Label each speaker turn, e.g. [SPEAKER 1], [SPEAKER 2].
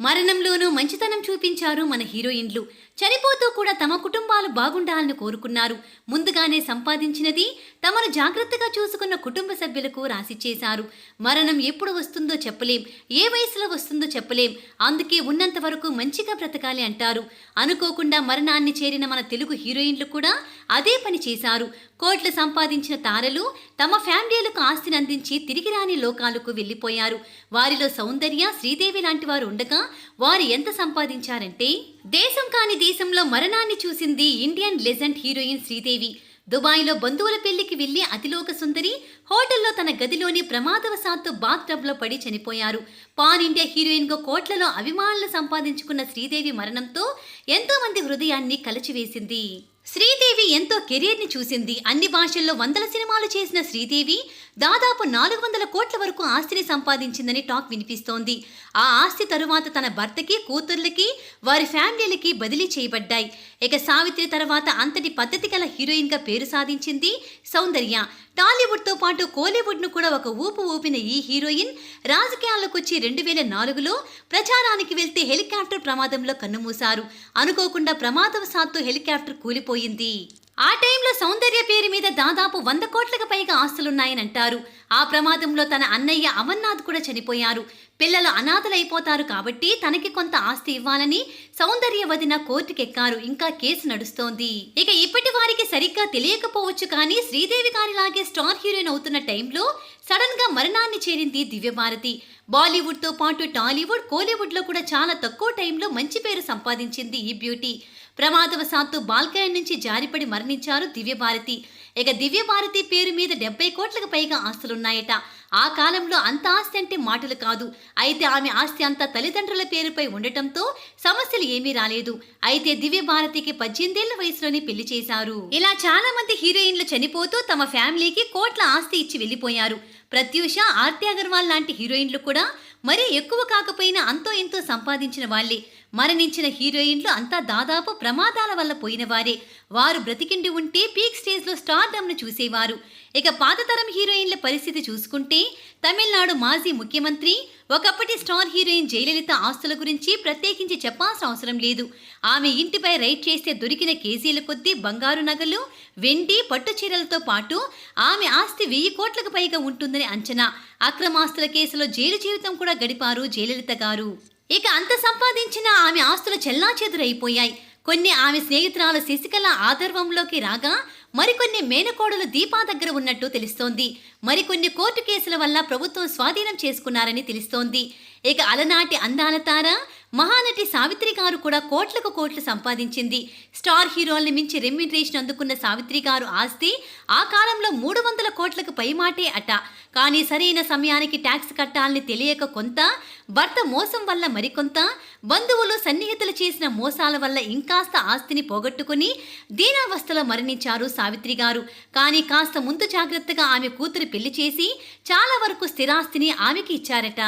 [SPEAKER 1] మరణంలోనూ మంచితనం చూపించారు మన హీరోయిన్లు. చనిపోతూ కూడా తమ కుటుంబాలు బాగుండాలని కోరుకున్నారు. ముందుగానే సంపాదించినది తమను జాగ్రత్తగా చూసుకున్న కుటుంబ సభ్యులకు రాసిచ్చేశారు. మరణం ఎప్పుడు వస్తుందో చెప్పలేం. ఏ వయసులో వస్తుందో చెప్పలేం. అందుకే ఉన్నంత వరకు మంచిగా బ్రతకాలి అంటారు. అనుకోకుండా మరణాన్ని చేరిన మన తెలుగు హీరోయిన్లు కూడా అదే పని చేశారు. కోట్లు సంపాదించిన తారలు తమ ఫ్యామిలీలకు ఆస్తిని అందించి తిరిగి రాని లోకాలకు వెళ్ళిపోయారు. వారిలో సౌందర్య శ్రీదేవి లాంటి వారు ఉండగా వారు ఎంత సంపాదించారంటే దేశం కాని దేశంలో మరణాన్ని చూసింది ఇండియన్ లెజెండ్ హీరోయిన్ శ్రీదేవి. దుబాయ్లో బంధువుల పెళ్ళికి వెళ్ళి అతిలోక సుందరి హోటల్లో తన గదిలోని ప్రమాదవశాత్తు బాత్ టబ్లో పడి చనిపోయారు. పాన్ ఇండియా హీరోయిన్గా కోట్లలో అభిమానులు సంపాదించుకున్న శ్రీదేవి మరణంతో ఎంతోమంది హృదయాన్ని కలచివేసింది. శ్రీదేవి ఎంతో కెరీర్ని చూసింది. అన్ని భాషల్లో వందల సినిమాలు చేసిన శ్రీదేవి దాదాపు నాలుగు వందల కోట్ల వరకు ఆస్తిని సంపాదించిందని టాక్ వినిపిస్తోంది. ఆ ఆస్తి తరువాత తన భర్తకి కూతుర్లకి వారి ఫ్యామిలీలకి బదిలీ చేయబడ్డాయి. ఇక సావిత్రి తర్వాత అంతటి పద్ధతి గల హీరోయిన్గా పేరు సాధించింది సౌందర్య. టాలీవుడ్తో పాటు కోలీవుడ్ను కూడా ఒక ఊపు ఊపిన ఈ హీరోయిన్ రాజకీయాల్లోకొచ్చి రెండు వేల నాలుగులో ప్రచారానికి వెళ్తే హెలికాప్టర్ ప్రమాదంలో కన్నుమూశారు. అనుకోకుండా ప్రమాదవశాత్తు హెలికాప్టర్ కూలిపోయింది. ఆ టైంలో సౌందర్య పేరు మీద దాదాపు వంద కోట్లకు పైగా ఆస్తులున్నాయని అంటారు. ఆ ప్రమాదంలో తన అన్నయ్య అమర్నాథ్ కూడా చనిపోయారు. పిల్లలు అనాథలైపోతారు కాబట్టి తనకి కొంత ఆస్తి ఇవ్వాలని సౌందర్య వదిన కోర్టుకెక్కారు. ఇంకా కేసు నడుస్తోంది. ఇక ఇప్పటి వారికి సరిగ్గా తెలియకపోవచ్చు కానీ శ్రీదేవి గారిలాగే స్టార్ హీరోయిన్ అవుతున్న టైంలో సడన్గా మరణాన్ని చేరింది దివ్యభారతి. బాలీవుడ్తో పాటు టాలీవుడ్ కోలీవుడ్లో కూడా చాలా తక్కువ టైంలో మంచి పేరు సంపాదించింది ఈ బ్యూటీ. ప్రమాదవశాత్తు బాల్కనీ నుంచి జారిపడి మరణించారు దివ్యభారతి. ఇక దివ్యభారతి పేరు మీద డెబ్బై కోట్లకు పైగా ఆస్తులున్నాయట. ఆ కాలంలో అంత ఆస్తి అంటే మాటలు కాదు. అయితే ఆమె ఆస్తి అంతా తల్లిదండ్రుల పేరుపై ఉండటంతో సమస్యలు ఏమీ రాలేదు. అయితే దివ్యభారతికి పద్దెనిమిదేళ్ళ వయసులోనే పెళ్ళి చేశారు. ఇలా చాలా మంది హీరోయిన్లు చనిపోతూ తమ ఫ్యామిలీకి కోట్ల ఆస్తి ఇచ్చి వెళ్ళిపోయారు. ప్రత్యూష ఆర్తి అగర్వాల్ లాంటి హీరోయిన్లు కూడా మరీ ఎక్కువ కాకపోయినా అంతో ఎంతో సంపాదించిన వాళ్ళే. మరణించిన హీరోయిన్లు అంతా దాదాపు ప్రమాదాల వల్ల పోయినవారే. వారు బ్రతికిండి ఉంటే పీక్ స్టేజ్లో స్టార్డమ్ను చూసేవారు. ఇక పాతతరం హీరోయిన్ల పరిస్థితి చూసుకుంటే తమిళనాడు మాజీ ముఖ్యమంత్రి ఒకప్పటి స్టార్ హీరోయిన్ జయలలిత ఆస్తుల గురించి ప్రత్యేకించి చెప్పాల్సిన అవసరం లేదు. ఆమె ఇంటిపై రైడ్ చేస్తే దొరికిన కేజీల కొద్దీ బంగారు నగలు వెండి పట్టు చీరలతో పాటు ఆమె ఆస్తి వెయ్యి కోట్లకు పైగా ఉంటుందని అంచనా. అక్రమాస్తుల కేసులో జైలు జీవితం కూడా గడిపారు జయలలిత గారు. ఇక అంత సంపాదించిన ఆమె ఆస్తులు చెల్లాచెదురైపోయాయి. కొన్ని ఆమె స్నేహితురాలు శశికళ ఆదర్వంలోకి రాగా మరికొన్ని మేనకోడలు దీపా దగ్గర ఉన్నట్టు తెలుస్తోంది. మరికొన్ని కోర్టు కేసుల వల్ల ప్రభుత్వం స్వాధీనం చేసుకున్నారని తెలుస్తోంది. ఇక అలనాటి అందాల తార మహానటి సావిత్రి గారు కూడా కోట్లకు కోట్లు సంపాదించింది. స్టార్ హీరోల్ని మించి రెమ్యునరేషన్ అందుకున్న సావిత్రి గారు ఆస్తి ఆ కాలంలో మూడు వందల కోట్లకు పైమాటే అట. కానీ సరైన సమయానికి ట్యాక్స్ కట్టాలని తెలియక కొంత భర్త మోసం వల్ల మరికొంత బంధువులు సన్నిహితులు చేసిన మోసాల వల్ల ఇంకాస్త ఆస్తిని పోగొట్టుకుని దీనావస్థలో మరణించారు సావిత్రి గారు. కానీ కాస్త ముందు జాగ్రత్తగా ఆమె కూతురు పెళ్ళి చేసి చాలా వరకు స్థిరాస్తిని ఆమెకి ఇచ్చారట.